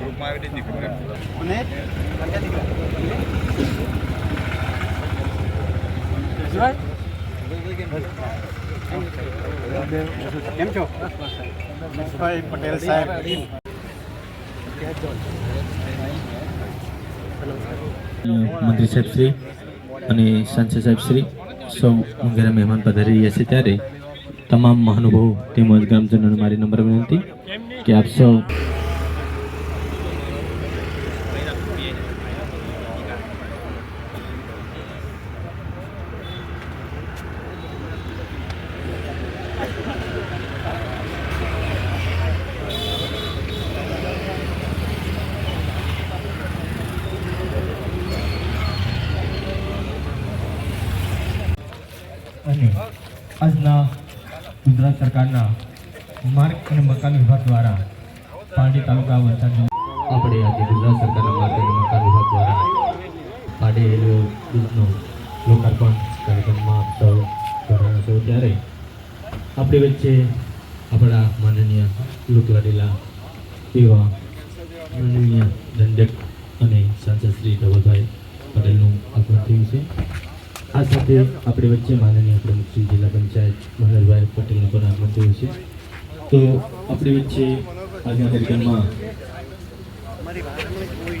ગ્રુપમાં આવી હતી ખબર અને કેમ છો? ભાઈ પટેલ સાહેબ. મંત્રી સાહેબ શ્રી અને સાંસદ સાહેબ શ્રી સૌ વગેરે મહેમાન પધારી રહ્યા છે ત્યારે તમામ મહાનુભાવો તેમજ ગ્રામજનોને મારી નંબર વિનંતી કે આપ સૌ અને આજના ગુજરાત સરકારના માર્ગ અને મકાન વિભાગ દ્વારા પારડી તાલુકા વલસાડ જિલ્લા આપણે આજે ગુજરાત સરકારના માર્ગ અને મકાન વિભાગ દ્વારા પાડે રેલવે બ્રિજનો લોકાર્પણ કાર્યક્રમમાં આપ સૌ જોડાયા છો ત્યારે આપણી વચ્ચે આપણા માનનીય લોકલાડીલા એવા માનનીય દંડક અને સાંસદ શ્રી ધવલભાઈ પટેલનું આગમન થયું છે. આ સાથે આપણી વચ્ચે માનનીય પ્રમુખ શ્રી જિલ્લા પંચાયત મનોહરભાઈ પટેલનું પણ આગમન થયું છે. તો આપણી વચ્ચે આજના કાર્યક્રમમાં કોઈ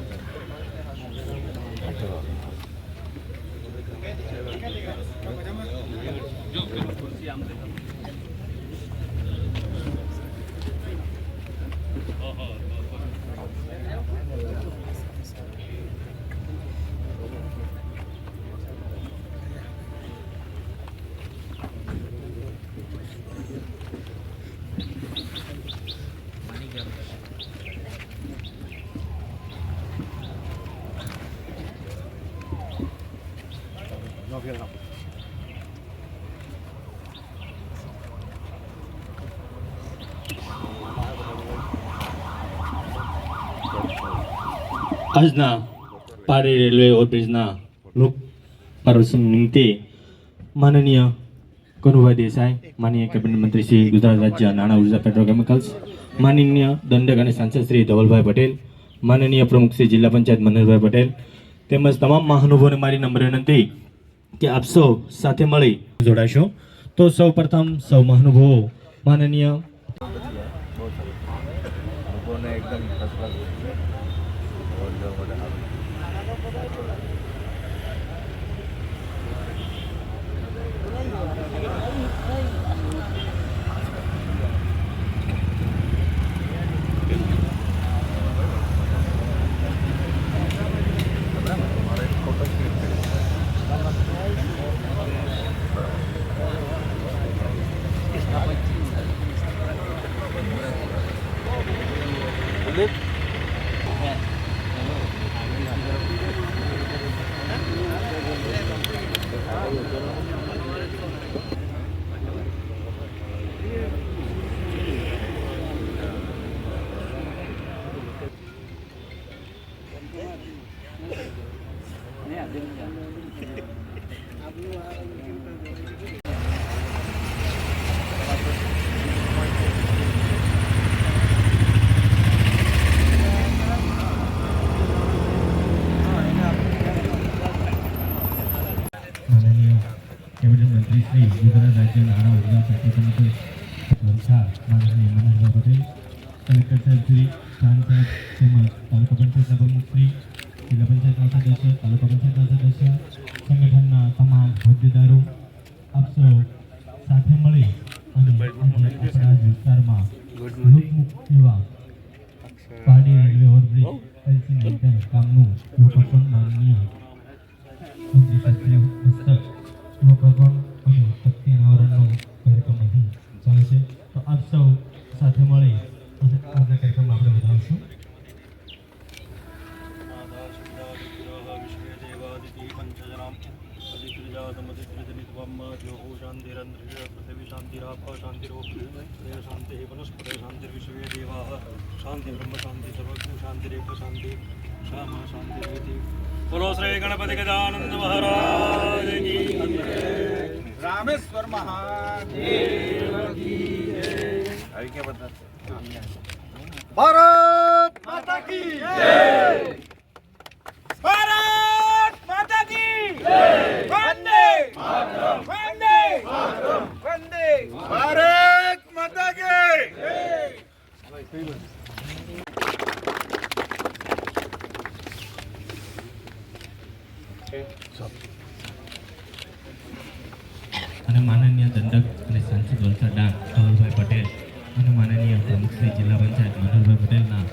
એટલું આજના પાડી રેલવે ઓવરબ્રિજના લોક પ્રદર્શન નિમિત્તે માનનીય કનુભાઈ દેસાઈ, માનનીય કેબિનેટ મંત્રી શ્રી ગુજરાત રાજ્ય નાણાં ઊર્જા પેટ્રોકેમિકલ્સ, માનનીય દંડક અને સાંસદ શ્રી ધવલભાઈ પટેલ, માનનીય પ્રમુખ શ્રી જિલ્લા પંચાયત મનોહરભાઈ પટેલ તેમજ તમામ મહાનુભાવોને મારી નમ્ર વિનંતી કે આપ સૌ સાથે મળી જોડાશો તો સૌ પ્રથમ સૌ મહાનુભાવો, માનનીય પેટ્રોકેમિકલ વલસાડ માનનીય મનોહરભાઈ શ્રી તેમજ તાલુકા પંચાયતના પ્રમુખશ્રી જિલ્લા પંચાયતના સદસ્ય તાલુકા પંચાયતના સદસ્ય સંગઠનના તમામ હોદ્દેદારો આપ સાથે મળી અને વિસ્તારમાં લોકમુખ એવા પાડી ઓવરબ્રિજ એલસી કામનું બોલો શ્રી ગણપતિ ગજાનંદ મહારાજ રામેશ્વર મહાદેવ. આવી કે બધા ભારત માતા કી જય. ભારત માતા કી જય વંદે વંદે વંદે ભારત માતા કી અને માનનીય દંડક અને સાંસદ વલસાડ ડાંગ ધવલભાઈ પટેલ અને માનનીય પ્રમુખ શ્રી જિલ્લા પંચાયત મનોહરભાઈ પટેલના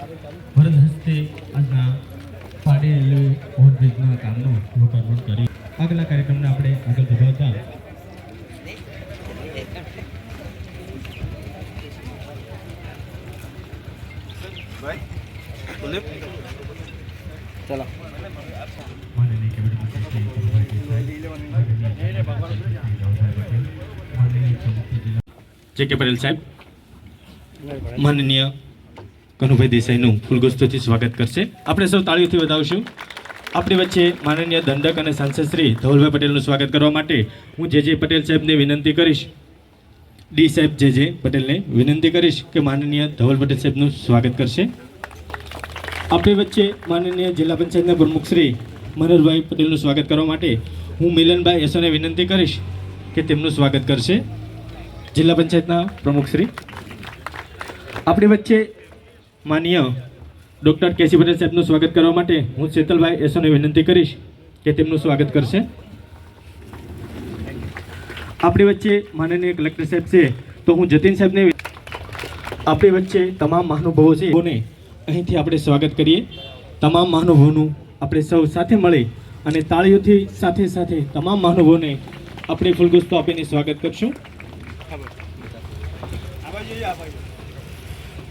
વરદ હસ્તે આજના પાડી રેલવે ઓવરબ્રિજના કામનું લોકાર્પણ કરી આગલા કાર્યક્રમને આપણે આગળ ધપાવતા માનનીય જે કે પટેલ સાહેબ, માનનીય કનુભાઈ દેસાઈનું ફૂલગુસ્તોથી સ્વાગત કરશે. આપણે સૌ તાળીઓથી વધાવશું. આપણી વચ્ચે માનનીય દંડક અને સાંસદ શ્રી ધવલભાઈ પટેલનું સ્વાગત કરવા માટે હું જે જે પટેલ સાહેબને વિનંતી કરીશ, ડી સાહેબ જે જે પટેલને વિનંતી કરીશ કે માનનીય ધવલ પટેલ સાહેબનું સ્વાગત કરશે. આપણી વચ્ચે માનનીય જિલ્લા પંચાયતના પ્રમુખ શ્રી મનોહરભાઈ પટેલનું સ્વાગત કરવા માટે હું મિલનભાઈ યશોને વિનંતી કરીશ કે તેમનું સ્વાગત કરશે. જિલ્લા પંચાયતના પ્રમુખ શ્રી. આપણી વચ્ચે માનીય ડૉક્ટર કેસી પટેલ સાહેબનું સ્વાગત કરવા માટે હું શેતલભાઈ એસોને વિનંતી કરીશ કે તેમનું સ્વાગત કરશે. આપણી વચ્ચે માનનીય કલેક્ટર સાહેબ છે, તો હું જતીન સાહેબને આપણી વચ્ચે તમામ મહાનુભાવો છે તેઓને અહીંથી આપણે સ્વાગત કરીએ. તમામ મહાનુભાવોનું આપણે સૌ સાથે મળી અને તાળીઓથી સાથે સાથે તમામ મહાનુભાવોને આપણે ફૂલગુસ્તો આપીને સ્વાગત કરશું.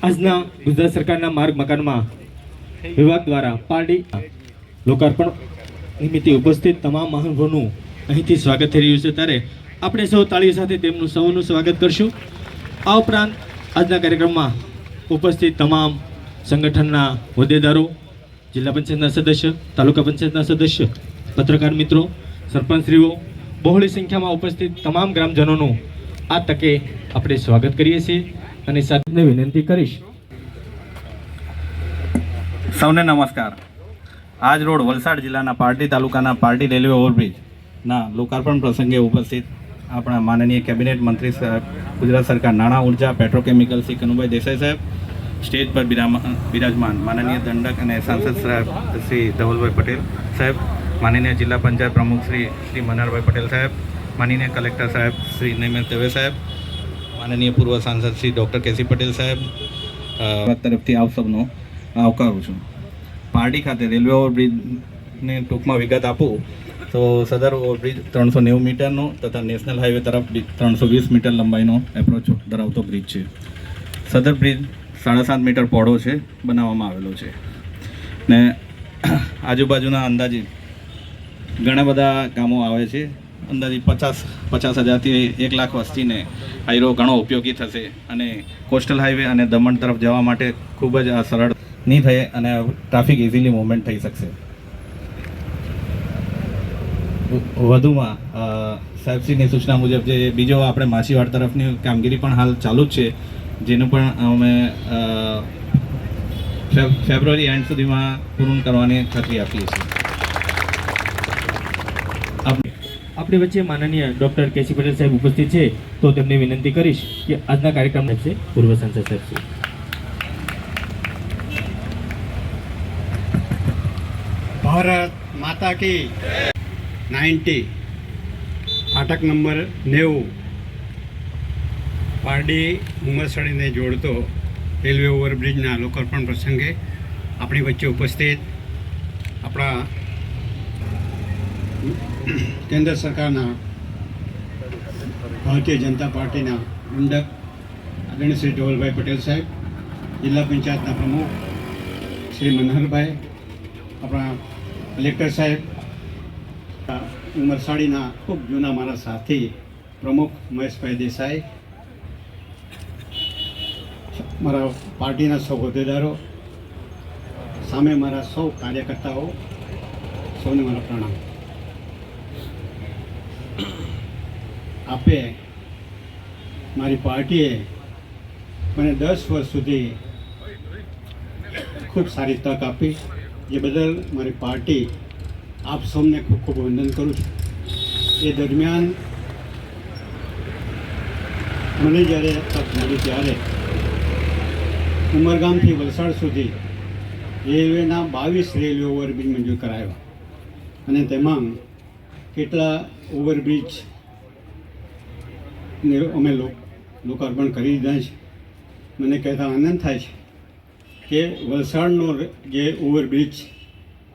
આજના ગુજરાત સરકારના માર્ગ મકાનમાં વિભાગ દ્વારા પારડી લોકાર્પણ નિમિત્તે ઉપસ્થિત તમામ મહાનુભાવોનું અહીંથી સ્વાગત થઈ રહ્યું છે. ત્યારે આપણે સૌ તાળીઓ સાથે તેમનું સૌનું સ્વાગત કરશું. આ ઉપરાંત આજના કાર્યક્રમમાં ઉપસ્થિત તમામ સંગઠનના હોદ્દેદારો જિલ્લા પંચાયતના સદસ્ય તાલુકા પંચાયતના સદસ્ય પત્રકાર મિત્રો સરપંચશ્રીઓ બહોળી સંખ્યામાં ઉપસ્થિત તમામ ગ્રામજનોનું આ તકે આપણે સ્વાગત કરીએ છીએ અને સાથે વિનંતી કરીશ. સૌને નમસ્કાર. આજ રોડ વલસાડ જિલ્લાના પારડી તાલુકાના પારડી રેલવે ઓવરબ્રિજના લોકાર્પણ પ્રસંગે ઉપસ્થિત આપણા માનનીય કેબિનેટ મંત્રી સાહેબ, ગુજરાત સરકાર નાણાં ઊર્જા, પેટ્રોકેમિકલ શ્રી કનુભાઈ દેસાઈ સાહેબ, સ્ટેજ પર બિરાજમાન માનનીય દંડક અને સાંસદ સાહેબ શ્રી ધવલભાઈ પટેલ સાહેબ, માનનીય જિલ્લા પંચાયત પ્રમુખ શ્રી શ્રી મનહરભાઈ પટેલ સાહેબ માનનીય કલેક્ટર સાહેબ શ્રી નૈમેલ દવે સાહેબ, માનનીય પૂર્વ સાંસદ શ્રી ડૉક્ટર કેસી પટેલ સાહેબ તરફથી આપ સૌનો આવકારું છું. પારડી ખાતે રેલવે ઓવરબ્રિજને ટૂંકમાં વિગત આપું, તો સદર ઓવરબ્રિજ ત્રણસો નેવું મીટરનો તથા નેશનલ હાઈવે તરફ ત્રણસો વીસ મીટર લંબાઈનો એપ્રોચ ધરાવતો બ્રિજ છે. સદર બ્રિજ સાડા સાત મીટર પહોળો છે, બનાવવામાં આવેલો છે. ને, આજુબાજુના અંદાજે ઘણા બધા ગામો આવે છે અંદાજિત પચાસ પચાસ હજારથી એક લાખ વસ્તીને હાઈરો ઘણો ઉપયોગી થશે અને કોસ્ટલ હાઈવે અને દમણ તરફ જવા માટે ખૂબ જ આ સરળ નહીં થઈ અને ટ્રાફિક ઇઝીલી મૂવમેન્ટ થઈ શકશે. વધુમાં સાહેબશ્રીની સૂચના મુજબ જે બીજો આપણે માછીવાડ તરફની કામગીરી પણ હાલ ચાલુ જ છે, જેનું પણ અમે ફેબ- ફેબ્રુઆરી એન્ડ સુધીમાં પૂર્ણ કરવાની ખાતરી આપીએ છીએ. આપણી વચ્ચે માનનીય ડૉક્ટર કેસી પટેલ સાહેબ ઉપસ્થિત છે, તો તેમને વિનંતી કરીશ કે આજના કાર્યક્રમ છે પૂર્વ સંસદ સાહેબ છે ભારત માતા કી નાઇન્ટી ફાટક નંબર નેવું. પારડી ઉમરસડીને જોડતો રેલવે ઓવરબ્રિજના લોકાર્પણ પ્રસંગે આપણી વચ્ચે ઉપસ્થિત આપણા કેન્દ્ર સરકારના ભારતીય જનતા પાર્ટીના મંડક આદરણીય શ્રી ધવલભાઈ પટેલ સાહેબ, જિલ્લા પંચાયતના પ્રમુખ શ્રી મનહરભાઈ, આપણા કલેક્ટર સાહેબ, ઉમરસાડીના ખૂબ જૂના મારા સાથી પ્રમુખ મહેશભાઈ દેસાઈ, મારા પાર્ટીના સૌ હોદ્દેદારો સામે મારા સૌ કાર્યકર્તાઓ, સૌને મારા પ્રણામ. આપે મારી પાર્ટીએ મને દસ વર્ષ સુધી ખૂબ સારી તક આપી. જે બદલ મારી પાર્ટી આપ સૌને ખૂબ ખૂબ વંદન કરું છું. એ દરમિયાન મને જ્યારે તક મળી ત્યારે ઉમરગામથી વલસાડ સુધી રેલવેના બાવીસ રેલવે ઓવરબ્રિજ મંજૂર કરાવ્યા અને તેમાં કેટલા ઓવરબ્રિજ ને અમે લોકાર્પણ કરી દીધા છે. મને કહેતા આનંદ થાય છે કે વલસાડનો જે ઓવરબ્રિજ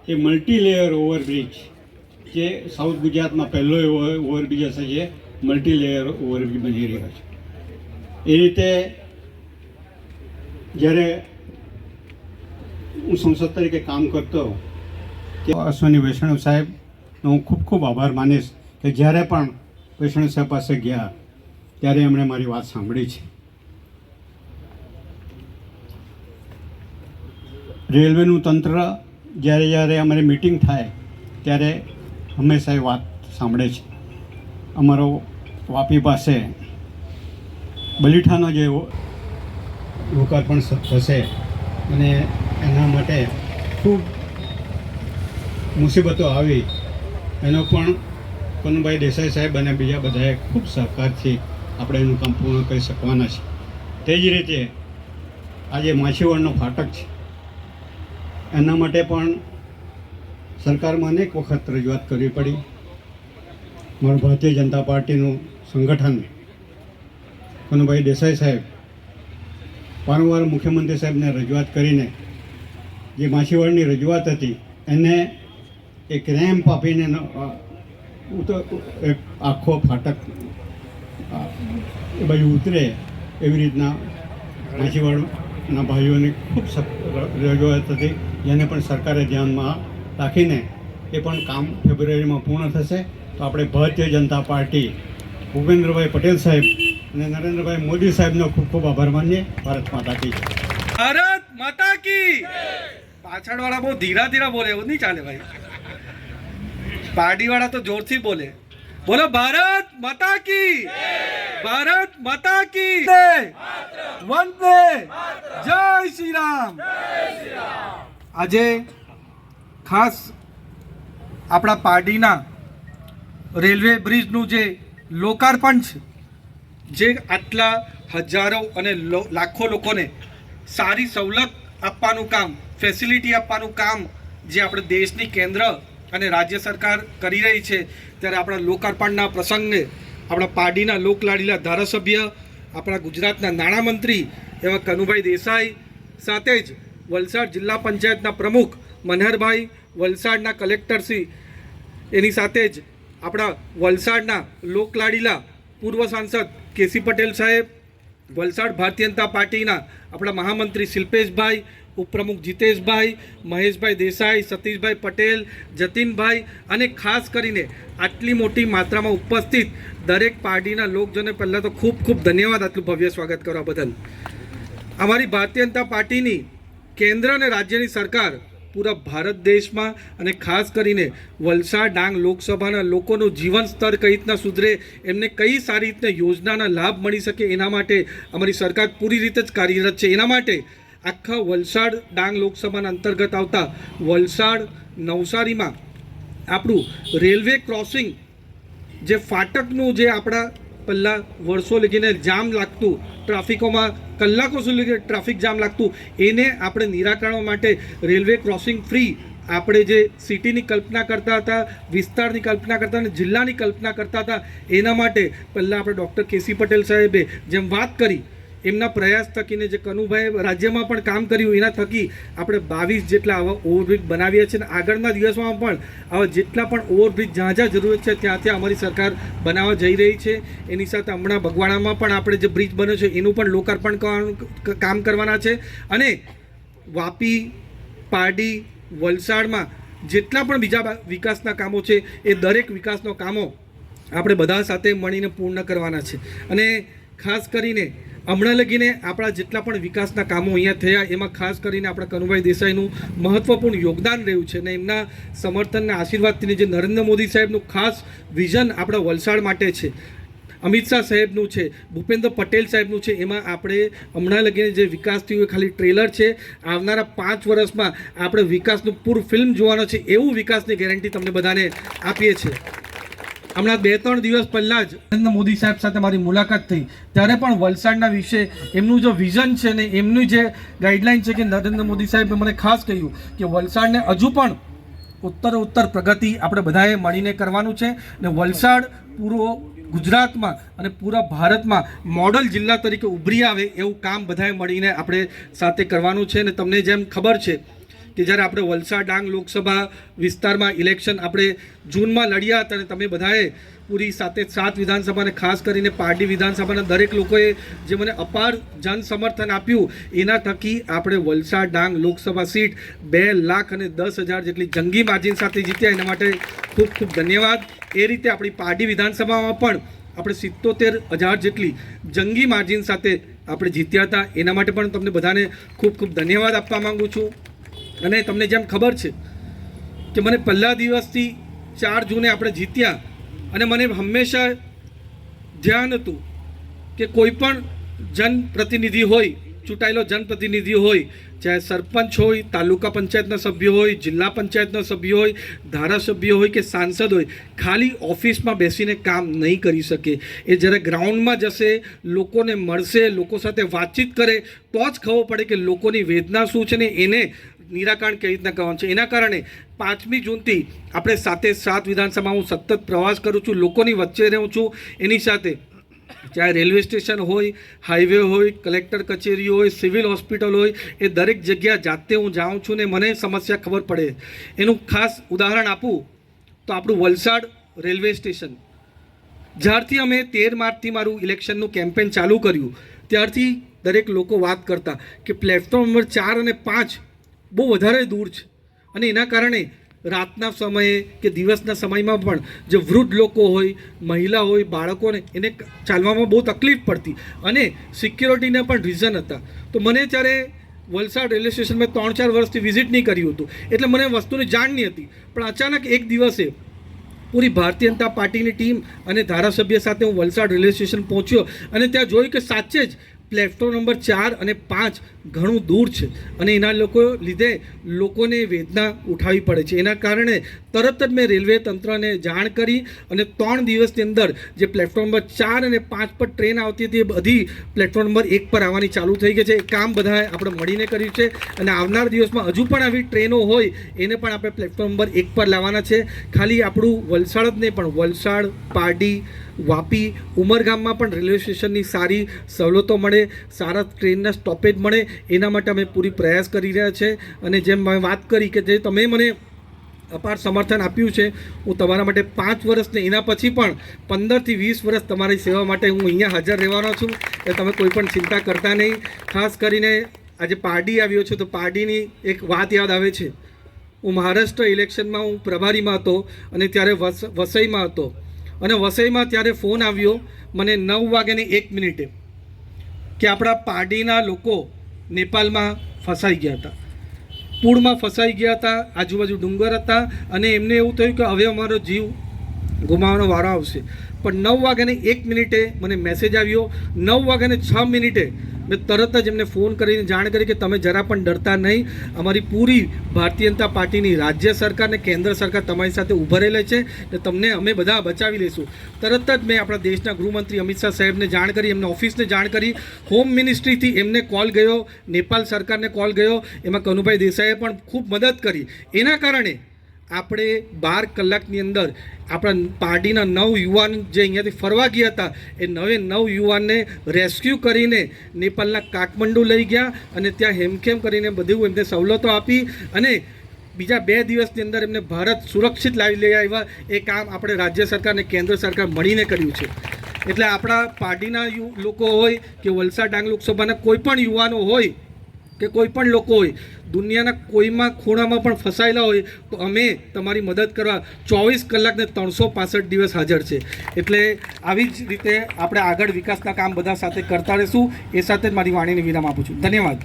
એ મલ્ટીલેયર ઓવરબ્રિજ જે સાઉથ ગુજરાતમાં પહેલો એવો ઓવરબ્રિજ હશે જે મલ્ટીલેયર ઓવરબ્રિજ બની રહ્યો છે. એ રીતે જ્યારે હું સંસદ તરીકે કામ કરતો કે અશ્વની વૈષ્ણવ સાહેબનો હું ખૂબ ખૂબ આભાર માનીશ કે જ્યારે પણ કૃષ્ણ સાહેબ પાસે ગયા, ત્યારે એમણે મારી વાત સાંભળી છે. રેલવેનું તંત્ર જ્યારે જ્યારે અમારી મિટિંગ થાય, ત્યારે હંમેશા એ વાત સાંભળે છે. અમારો વાપી પાસે બલીઠાનો જે લોકાર્પણ થશે અને એના માટે ખૂબ મુસીબતો આવી એનો પણ કનુભાઈ દેસાઈ સાહેબ અને બીજા બધાએ ખૂબ સહકારથી આપણે એનું કામ પૂર્ણ કરી શકવાના છે. તે જ રીતે આજે માછીવાડનો ફાટક છે. એના માટે પણ સરકારમાં અનેક વખત રજૂઆત કરવી પડી. મારું ભારતીય જનતા પાર્ટીનું સંગઠન કનુભાઈ દેસાઈ સાહેબ વારંવાર મુખ્યમંત્રી સાહેબને રજૂઆત કરીને જે માછીવાડની રજૂઆત હતી એને એક રેમ્પ આપીને આખો ફાટક એ બાજુ ઉતરે એવી રીતના માછીવાડના ભાઈઓની ખૂબ રજૂઆત હતી. જેને પણ સરકારે ધ્યાનમાં રાખીને એ પણ કામ ફેબ્રુઆરીમાં પૂર્ણ થશે. તો આપણે ભારતીય જનતા પાર્ટી ભૂપેન્દ્રભાઈ પટેલ સાહેબ અને નરેન્દ્રભાઈ મોદી સાહેબનો ખૂબ ખૂબ આભાર માનીએ. ભારત માતા કી ભારત માતા કી પાછળવાળા બહુ ધીરા ધીરા બોલે, એવું નહીં ચાલે ભાઈ. પાર્ટી વાળા તો જોરથી બોલે. બોલો, ભારત માતા કી ભારત માતા કી વંદે જય શ્રી રામ આજે ખાસ આપણા પાર્ટીના રેલવે બ્રિજનું જે લોકાર્પણ છે, જે આટલા હજારો અને લાખો લોકોને સારી સવલત આપવાનું કામ ફેસિલિટી આપવાનું કામ જે આપણે દેશની કેન્દ્ર અને રાજ્ય સરકાર કરી રહી છે, ત્યારે આપણા લોકાર્પણના પ્રસંગને, આપણા પાર્ટીના લોકલાડીલા ધારાસભ્ય, આપણા ગુજરાતના નાણામંત્રી એવા કનુભાઈ દેસાઈ, સાથે જ વલસાડ જિલ્લા પંચાયતના પ્રમુખ મનહરભાઈ, વલસાડના કલેક્ટરશ્રી એની સાથે જ આપણા વલસાડના લોકલાડીલા પૂર્વ સાંસદ કેસી પટેલ સાહેબ, વલસાડ ભારતીય જનતા પાર્ટીના આપણા મહામંત્રી શિલ્પેશભાઈ ઉપપ્રમુખ જીતેશભાઈ, મહેશભાઈ દેસાઈ, સતીશભાઈ પટેલ, જતીનભાઈ અને ખાસ કરીને આટલી મોટી માત્રામાં ઉપસ્થિત દરેક પાર્ટીના લોકજને પહેલાં તો ખૂબ ખૂબ ધન્યવાદ, આટલું ભવ્ય સ્વાગત કરવા બદલ. અમારી ભારતીય જનતા પાર્ટીની કેન્દ્ર અને રાજ્યની સરકાર પૂરા ભારત દેશમાં અને ખાસ કરીને વલસાડ ડાંગ લોકસભાના લોકોનું જીવન સ્તર કઈ રીતના સુધરે, એમને કઈ સારી રીતના યોજનાના લાભ મળી શકે એના માટે અમારી સરકાર પૂરી રીતે જ કાર્યરત છે. એના માટે આખા વલસાડ ડાંગ લોકસભાના અંતર્ગત આવતા વલસાડ નવસારીમાં આપણું રેલવે ક્રોસિંગ જે ફાટકનું જે આપણા પહેલાં વર્ષો લગીને જામ લાગતું, ટ્રાફિકોમાં કલાકો સુધી ટ્રાફિક જામ લાગતું, એને આપણે નિરાકરણ માટે રેલવે ક્રોસિંગ ફ્રી આપણે જે સિટીની કલ્પના કરતા હતા, વિસ્તારની કલ્પના કરતા અને જિલ્લાની કલ્પના કરતા હતા, એના માટે પહેલાં આપણે ડૉક્ટર કેસી પટેલ સાહેબે જેમ વાત કરી એમના પ્રયાસ થકીને જે કનુભાઈ રાજ્યમાં પણ કામ કર્યું, એના થકી આપણે બાવીસ જેટલા આવા ઓવરબ્રિજ બનાવ્યા છે અને આગળના દિવસોમાં પણ આવા જેટલા પણ ઓવરબ્રિજ જ્યાં જ્યાં જરૂરત છે ત્યાં ત્યાં અમારી સરકાર બનાવવા જઈ રહી છે. એની સાથે હમણાં બગવાડામાં પણ આપણે જે બ્રિજ બન્યો છે, એનું પણ લોકાર્પણ કામ કરવાના છે. અને વાપી, પારડી, વલસાડમાં જેટલા પણ બીજા વિકાસના કામો છે, એ દરેક વિકાસનો કામો આપણે બધા સાથે મળીને પૂર્ણ કરવાના છે. અને ખાસ કરીને હમણાં લગીને આપણા જેટલા પણ વિકાસના કામો અહીંયા થયા, એમાં ખાસ કરીને આપણા કનુભાઈ દેસાઈનું મહત્વપૂર્ણ યોગદાન રહ્યું છે અને એમના સમર્થનના આશીર્વાદથી જે નરેન્દ્ર મોદી સાહેબનું ખાસ વિઝન આપણા વલસાડ માટે છે, અમિત શાહ સાહેબનું છે, ભૂપેન્દ્ર પટેલ સાહેબનું છે, એમાં આપણે હમણાં લગીને જે વિકાસ થયું એ ખાલી ટ્રેલર છે, આવનારા પાંચ વર્ષમાં આપણે વિકાસનું પૂર ફિલ્મ જોવાનો છે, એવું વિકાસની ગેરંટી તમને બધાને આપીએ છીએ. હમણાં બે ત્રણ દિવસ પહેલાં જ નરેન્દ્ર મોદી સાહેબ સાથે મારી મુલાકાત થઈ. ત્યારે પણ વલસાડના વિશે એમનું જે વિઝન છે ને એમનું જે ગાઈડલાઇન છે કે નરેન્દ્ર મોદી સાહેબે મને ખાસ કહ્યું કે વલસાડને હજુ પણ ઉત્તર ઉત્તર પ્રગતિ આપણે બધાએ મળીને કરવાનું છે ને વલસાડ પૂરો ગુજરાતમાં અને પૂરા ભારતમાં મોડલ જિલ્લા તરીકે ઉભરી આવે એવું કામ બધાએ મળીને આપણે સાથે કરવાનું છે ને તમને જેમ ખબર છે કે જ્યારે આપણે વલસાડ ડાંગ લોકસભા વિસ્તારમાં ઇલેક્શન આપણે જૂનમાં લડ્યા હતા અને તમે બધાએ પૂરી સાથે સાત વિધાનસભાને ખાસ કરીને પાર્ટી વિધાનસભાના દરેક લોકોએ જે મને અપાર જન સમર્થન આપ્યું, એના થકી આપણે વલસાડ ડાંગ લોકસભા સીટ બે લાખ અને દસ હજાર જેટલી જંગી માર્જિન સાથે જીત્યા. એના માટે ખૂબ ખૂબ ધન્યવાદ. એ રીતે આપણી પાર્ટી વિધાનસભામાં પણ આપણે સિત્તોતેર હજાર જેટલી જંગી માર્જિન સાથે આપણે જીત્યા હતા. એના માટે પણ તમને બધાને ખૂબ ખૂબ ધન્યવાદ આપવા માગું છું. અને તમને જેમ ખબર છે કે મને પહેલા દિવસથી ચાર જૂને આપણે જીત્યા અને મને હંમેશા ધ્યાન હતું કે કોઈ પણ જનપ્રતિનિધિ હોય, ચૂંટાયેલો જનપ્રતિનિધિ હોય, ચાહે સરપંચ હોય, તાલુકા પંચાયતના સભ્ય હોય, જિલ્લા પંચાયતના સભ્ય હોય, ધારાસભ્ય હોય કે સાંસદ હોય, ખાલી ઓફિસમાં બેસીને કામ નહીં કરી શકે. એ જ્યારે ગ્રાઉન્ડમાં જશે, લોકોને મળશે, લોકો સાથે વાતચીત કરે, તો જ ખબર પડે કે લોકોની વેદના શું છે ને એને નિરાકરણ કેવી રીતના કરવાનું છે? એના કારણે પાંચમી જૂનથી આપણે સાથે સાત વિધાનસભામાં હું સતત પ્રવાસ કરું છું, લોકોની વચ્ચે રહું છું. એની સાથે ચાહે રેલવે સ્ટેશન હોય, હાઈવે હોય, કલેક્ટર કચેરી હોય, સિવિલ હોસ્પિટલ હોય, એ દરેક જગ્યા જાતે હું જાઉં છું ને મને સમસ્યા ખબર પડે. એનું ખાસ ઉદાહરણ આપું તો આપણું વલસાડ રેલવે સ્ટેશન. જ્યારથી અમે તેર માર્ચથી મારું ઇલેક્શનનું કેમ્પેન ચાલુ કર્યું, ત્યારથી દરેક લોકો વાત કરતા કે પ્લેટફોર્મ નંબર ચાર અને પાંચ બહુ વધારે દૂર છે. અને એના કારણે રાતના સમયે કે દિવસના સમયમાં પણ જે વૃદ્ધ લોકો હોય, મહિલા હોય, બાળકોને એને ચાલવામાં બહુ તકલીફ પડતી. અને સિક્યોરિટીના પણ રીઝન હતા. તો મને ત્યારે વલસાડ રેલવે સ્ટેશન મેં ત્રણ ચાર વર્ષથી વિઝિટ નહીં કર્યું હતું, એટલે મને વસ્તુની જાણ નહીં હતી. પણ અચાનક એક દિવસે પૂરી ભારતીય જનતા પાર્ટીની ટીમ અને ધારાસભ્ય સાથે હું વલસાડ રેલવે સ્ટેશન પહોંચ્યો અને ત્યાં જોયું કે સાચે જ પ્લેટફોર્મ નંબર ચાર અને પાંચ ઘણું દૂર છે અને એના લોકો લીધે લોકોને વેદના ઉઠાવી પડે છે. એના કારણે તરત જ મેં રેલવે તંત્રને જાણ કરી અને ત્રણ દિવસની અંદર જે પ્લેટફોર્મ નંબર ચાર અને પાંચ પર ટ્રેન આવતી હતી એ બધી પ્લેટફોર્મ નંબર એક પર આવવાની ચાલુ થઈ ગઈ છે. એ કામ બધાએ આપણે મળીને કર્યું છે અને આવનાર દિવસમાં હજુ પણ આવી ટ્રેનો હોય એને પણ આપણે પ્લેટફોર્મ નંબર એક પર લાવવાના છે. ખાલી આપણું વલસાડ જ નહીં પણ વલસાડ, પારડી વાપી ઉમરગામમાં પણ રેલવે સ્ટેશનની સારી સવલતો મળે, સારા ટ્રેનના સ્ટોપેજ મળે, એના માટે અમે પૂરી પ્રયાસ કરી રહ્યા છે. અને જેમ મેં વાત કરી કે જે તમે મને અપાર સમર્થન આપ્યું છે, હું તમારા માટે પાંચ વર્ષને એના પછી પણ પંદરથી વીસ વર્ષ તમારી સેવા માટે હું અહીંયા હાજર રહેવાનો છું. એટલે તમે કોઈ પણ ચિંતા કરતા નહીં. ખાસ કરીને આજે પારડી આવ્યો છે તો પારડીની એક વાત યાદ આવે છે. હું મહારાષ્ટ્ર ઇલેક્શનમાં હું પ્રભારીમાં હતો અને ત્યારે વસ, વસઈમાં હતો. અને વસઈમાં ત્યારે ફોન આવ્યો, મને નવ વાગ્યાની એક મિનિટે કે આપણા પાર્ટીના લોકો નેપાળમાં ફસાઈ ગયા હતા. પૂળમાં ફસાઈ ગયા હતા, આજુબાજુ ડુંગર હતા અને એમને એવું થયું કે હવે અમારો જીવ ગુમાવવાનો વારો આવશે. પણ નવ વાગ્યાને એક મિનિટે મને મેસેજ આવ્યો, નવ વાગ્યાને છ મિનિટે મેં તરત જ એમને ફોન કરીને જાણ કરી કે તમે જરા પણ ડરતા નહીં. અમારી પૂરી ભારતીય જનતા પાર્ટીની રાજ્ય સરકાર અને કેન્દ્ર સરકાર તમારી સાથે ઊભા રહેલે છે ને તમને અમે બધા બચાવી લઈશું. તરત જ મેં આપણા દેશના ગૃહમંત્રી અમિત શાહ સાહેબને જાણ કરી, એમને ઓફિસને જાણ કરી. હોમ મિનિસ્ટ્રીથી એમને કોલ ગયો, નેપાલ સરકારને કોલ ગયો. એમાં કનુભાઈ દેસાઈએ પણ ખૂબ મદદ કરી. એના કારણે આપણે બાર કલાકની અંદર આપણા પાર્ટીના નવ યુવાન જે અહીંયાથી ફરવા ગયા હતા, એ નવે નવ યુવાનને રેસ્ક્યુ કરીને નેપાળના કાઠમંડુ લઈ ગયા અને ત્યાં હેમખેમ કરીને બધું એમને સવલતો આપી અને બીજા બે દિવસની અંદર એમને ભારત સુરક્ષિત લાવી લઈ આવ્યા. એ કામ આપણે રાજ્ય સરકાર અને કેન્દ્ર સરકાર મળીને કર્યું છે. એટલે આપણા પાર્ટીના લોકો હોય કે વલસાડ ડાંગ લોકસભાના કોઈ પણ યુવાનો હોય કે કોઈ પણ લોકો હોય, દુનિયાના કોઈમાં ખૂણામાં પણ ફસાયેલા હોય, તો અમે તમારી મદદ કરવા ચોવીસ કલાકને ત્રણસો પાસઠ દિવસ હાજર છે. એટલે આવી જ રીતે આપણે આગળ વિકાસના કામ બધા સાથે કરતા રહીશું. એ સાથે જ મારી વાણીને વિરામ આપું છું. ધન્યવાદ.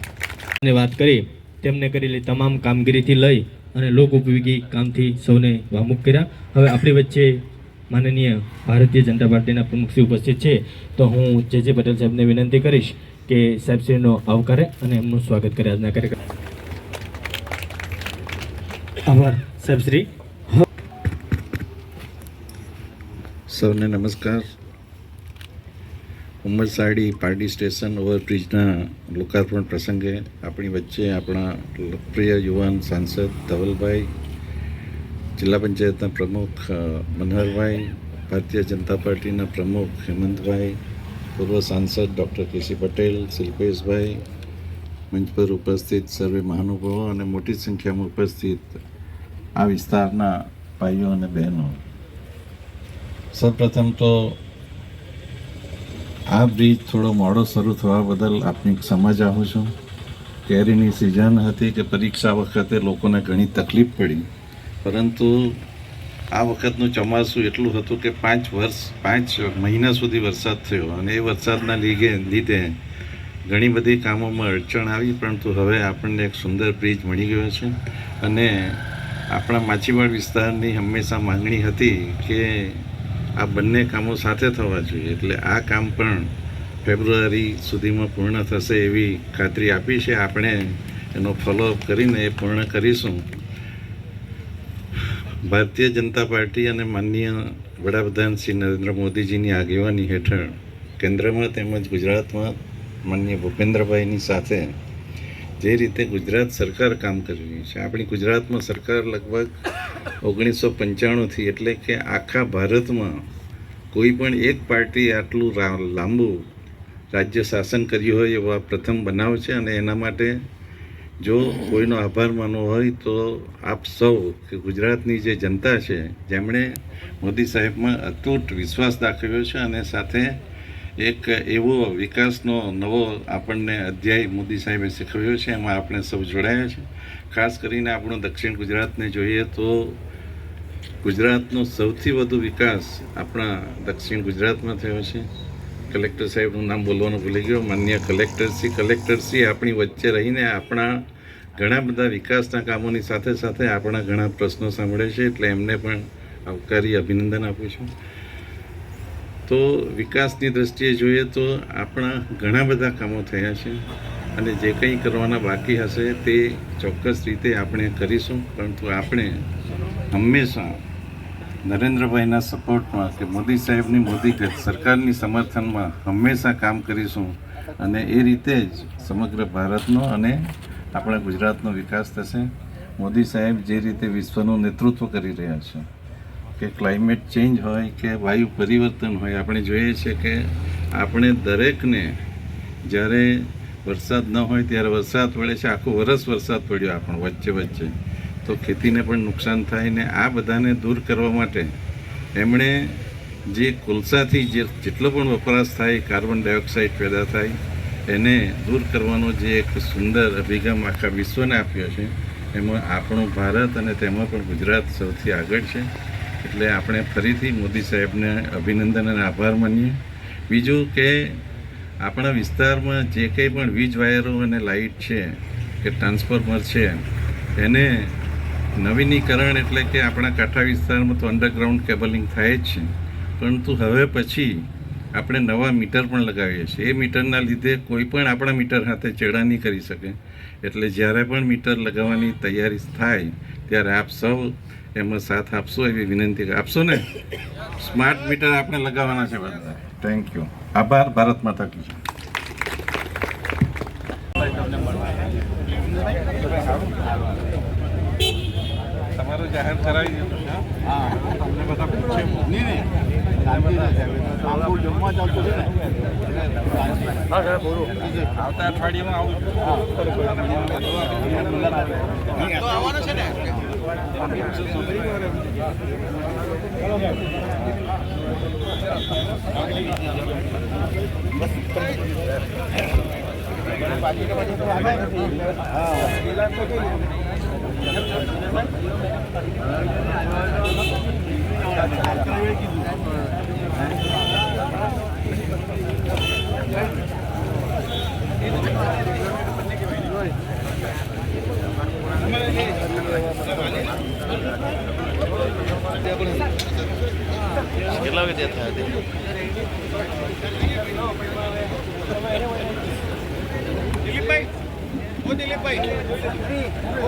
અને વાત કરી, તેમને કરેલી તમામ કામગીરીથી લઈ અને લોક ઉપયોગી કામથી સૌને વામુખ કર્યા. હવે આપણી વચ્ચે માનનીય ભારતીય જનતા પાર્ટીના પ્રમુખ શ્રી ઉપસ્થિત છે. તો હું જે જે પટેલ સાહેબને વિનંતી કરીશ કે સાહેબશ્રીનો આવકારે અને એમનું સ્વાગત કરે આજના કાર્યક્રમ. આભાર સાહેબશ્રી સૌને નમસ્કાર. ઉમરસાડી પાર્ટી સ્ટેશન ઓવરબ્રિજના લોકાર્પણ પ્રસંગે આપણી વચ્ચે આપણા લોકપ્રિય યુવાન સાંસદ ધવલભાઈ, જિલ્લા પંચાયતના પ્રમુખ મનહરભાઈ, ભારતીય જનતા પાર્ટીના પ્રમુખ હેમંતભાઈ પૂર્વ સાંસદ ડૉક્ટર કેસી પટેલ, શિલ્પેશભાઈ મંચ પર ઉપસ્થિત સર્વે મહાનુભાવો અને મોટી સંખ્યામાં ઉપસ્થિત આ વિસ્તારના ભાઈઓ અને બહેનો. સૌપ્રથમ તો આ બ્રિજ થોડો મોડો શરૂ થવા બદલ આપની ક્ષમા ચાહું છું. કેરીની સિઝન હતી કે પરીક્ષા વખતે લોકોને ઘણી તકલીફ પડી. પરંતુ આ વખતનું ચોમાસું એટલું હતું કે પાંચ વર્ષ, પાંચ મહિના સુધી વરસાદ થયો અને એ વરસાદના લીધે લીધે ઘણી બધી કામોમાં અડચણ આવી, પરંતુ હવે આપણને એક સુંદર બ્રિજ મળી ગયો છે. અને આપણા માછીમાર વિસ્તારની હંમેશા માંગણી હતી કે આ બંને કામો સાથે થવા જોઈએ. એટલે આ કામ પણ ફેબ્રુઆરી સુધીમાં પૂર્ણ થશે એવી ખાતરી આપી છે. આપણે એનો ફોલોઅપ કરીને એ પૂર્ણ કરીશું. ભારતીય જનતા પાર્ટી અને માનનીય વડાપ્રધાન શ્રી નરેન્દ્ર મોદીજીની આગેવાની હેઠળ કેન્દ્રમાં તેમજ ગુજરાતમાં માનનીય ભૂપેન્દ્રભાઈની સાથે જે રીતે ગુજરાત સરકાર કામ કરી રહી છે. આપણી ગુજરાતમાં સરકાર લગભગ ઓગણીસો પંચાણુંથી એટલે કે આખા ભારતમાં કોઈ પણ એક પાર્ટી આટલું લાંબુ રાજ્ય શાસન કર્યું હોય એવો આ પ્રથમ બનાવ છે અને એના માટે જો કોઈનો આભાર માનવો હોય તો આપ સૌ કે ગુજરાતની જે જનતા છે, જેમણે મોદી સાહેબમાં અતૂટ વિશ્વાસ દાખવ્યો છે અને સાથે એક એવો વિકાસનો નવો આપણને અધ્યાય મોદી સાહેબે શીખવ્યો છે, એમાં આપણે સૌ જોડાયા છે. ખાસ કરીને આપણું દક્ષિણ ગુજરાતને જોઈએ તો ગુજરાતનો સૌથી વધુ વિકાસ આપણા દક્ષિણ ગુજરાતમાં થયો છે. કલેક્ટર સાહેબનું નામ બોલવાનું ભૂલી ગયો. માન્ય કલેક્ટરશ્રી કલેક્ટરશ્રી આપણી વચ્ચે રહીને આપણા ઘણા બધા વિકાસના કામોની સાથે સાથે આપણા ઘણા પ્રશ્નો સાંભળે છે, એટલે એમને પણ આવકારી, અભિનંદન આપું છું. તો વિકાસની દ્રષ્ટિએ જોઈએ તો આપણા ઘણા બધા કામો થયા છે અને જે કંઈ કરવાના બાકી હશે તે ચોક્કસ રીતે આપણે કરીશું, પરંતુ આપણે હંમેશા નરેન્દ્રભાઈના સપોર્ટમાં કે મોદી સાહેબની મોદી સરકારની સમર્થનમાં હંમેશા કામ કરીશું અને એ રીતે જ સમગ્ર ભારતનો અને આપણા ગુજરાતનો વિકાસ થશે. મોદી સાહેબ જે રીતે વિશ્વનું નેતૃત્વ કરી રહ્યા છે, કે ક્લાઇમેટ ચેન્જ હોય કે વાયુ પરિવર્તન હોય, આપણે જોઈએ છે કે આપણે દરેકને જ્યારે વરસાદ ન હોય ત્યારે વરસાદ પડે છે. આખું વરસ વરસાદ પડ્યો આપણો, વચ્ચે વચ્ચે. તો ખેતીને પણ નુકસાન થાય ને આ બધાને દૂર કરવા માટે એમણે જે કોલસાથી જે જેટલો પણ વપરાશ થાય, કાર્બન ડાયોક્સાઇડ પેદા થાય, એને દૂર કરવાનો જે એક સુંદર અભિગમ આખા વિશ્વને આપ્યો છે, એમાં આપણો ભારત અને તેમાં પણ ગુજરાત સૌથી આગળ છે. એટલે આપણે ફરીથી મોદી સાહેબને અભિનંદન અને આભાર માનીએ. બીજું કે આપણા વિસ્તારમાં જે કંઈ પણ વીજ વાયરો અને લાઇટ છે, કે ટ્રાન્સફોર્મર છે, એને નવીનીકરણ એટલે કે આપણા કાંઠા વિસ્તારમાં તો અંડરગ્રાઉન્ડ કેબલિંગ થાય જ છે. પરંતુ હવે પછી આપણે નવા મીટર પણ લગાવીએ છીએ. એ મીટરના લીધે કોઈ પણ આપણા મીટર સાથે ચેડા નહીં કરી શકે. એટલે જ્યારે પણ મીટર લગાવવાની તૈયારી થાય ત્યારે આપ સૌ એમાં સાથ આપશો એવી વિનંતી આપશો ને? સ્માર્ટ મીટર આપણે લગાવવાના છે બધા. થેન્ક યુ આભાર ભારત માતા કી જય. તમારું જાહેર કરાવી દીધું આવતા અઠવાડિયામાં કેટલા વાગે થયા તે દિલીપભાઈ ઓ દિલીપભાઈ.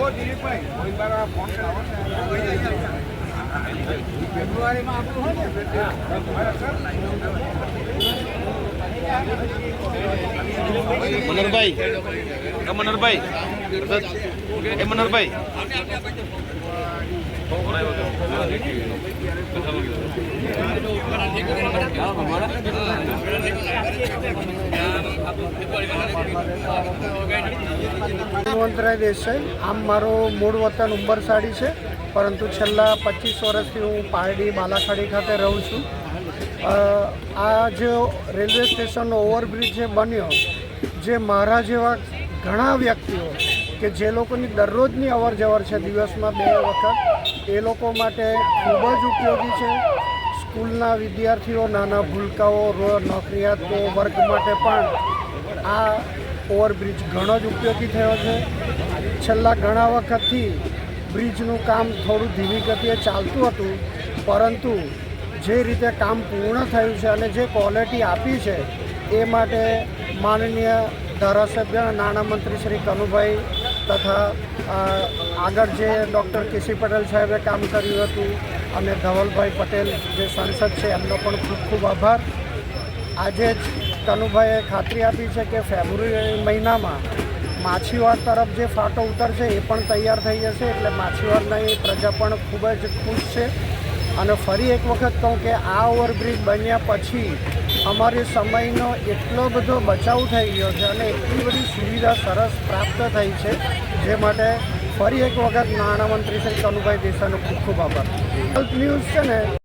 ઓ દિલીપભાઈ. કોઈ વાર આ ફોન કરાવો ફેબ્રુઆરીમાં આપણું હોય ને મનોહરભાઈ. એ મનોહરભાઈ. એ મનોહરભાઈ. હનુમંતરાય દેસાઈ આમ મારો મૂળ વતન ઉંબરસાડી છે, પરંતુ છેલ્લા પચીસ વર્ષથી હું પારડી બાલાખાડી ખાતે રહું છું. આ જે રેલવે સ્ટેશનનો ઓવરબ્રિજ જે બન્યો, જે મારા જેવા ઘણા વ્યક્તિઓ કે જે લોકોની દરરોજની અવર જવર છે દિવસમાં બે વખત, એ લોકો માટે ખૂબ જ ઉપયોગી છે. સ્કૂલના વિદ્યાર્થીઓ નાના ભૂલકાઓ નોકરિયાતો વર્ગ માટે પણ આ ઓવરબ્રિજ ઘણો જ ઉપયોગી થયો છે. છેલ્લા ઘણા વખતથી બ્રિજનું કામ થોડું ધીમી ગતિએ ચાલતું હતું, પરંતુ જે રીતે કામ પૂર્ણ થયું છે અને જે ક્વોલિટી આપી છે, એ માટે માનનીય ધારાસભ્ય નાણામંત્રી શ્રી કનુભાઈ તથા આગળ જે ડૉક્ટર કેસી પટેલ સાહેબે કામ કર્યું હતું અને ધવલભાઈ પટેલ જે સાંસદ છે, એમનો પણ ખૂબ ખૂબ આભાર. આજે જ કનુભાઈએ ખાતરી આપી છે કે ફેબ્રુઆરી મહિનામાં માછીવાર તરફ જે ફાટો ઉતરશે એ પણ તૈયાર થઈ જશે, એટલે માછીવારની પ્રજા પણ ખૂબ જ ખુશ છે. અને ફરી એક વખત કહું કે આ ઓવરબ્રિજ બન્યા પછી અમારે સમયનો એટલો બધો બચાવ થઈ ગયો છે અને એટલી બધી સુવિધા સરસ પ્રાપ્ત થઈ છે, જે માટે ફરી એક વખત નાણામંત્રી શ્રી કનુભાઈ દેસાઈનો ખૂબ ખૂબ આભાર. ન્યૂઝ છે ને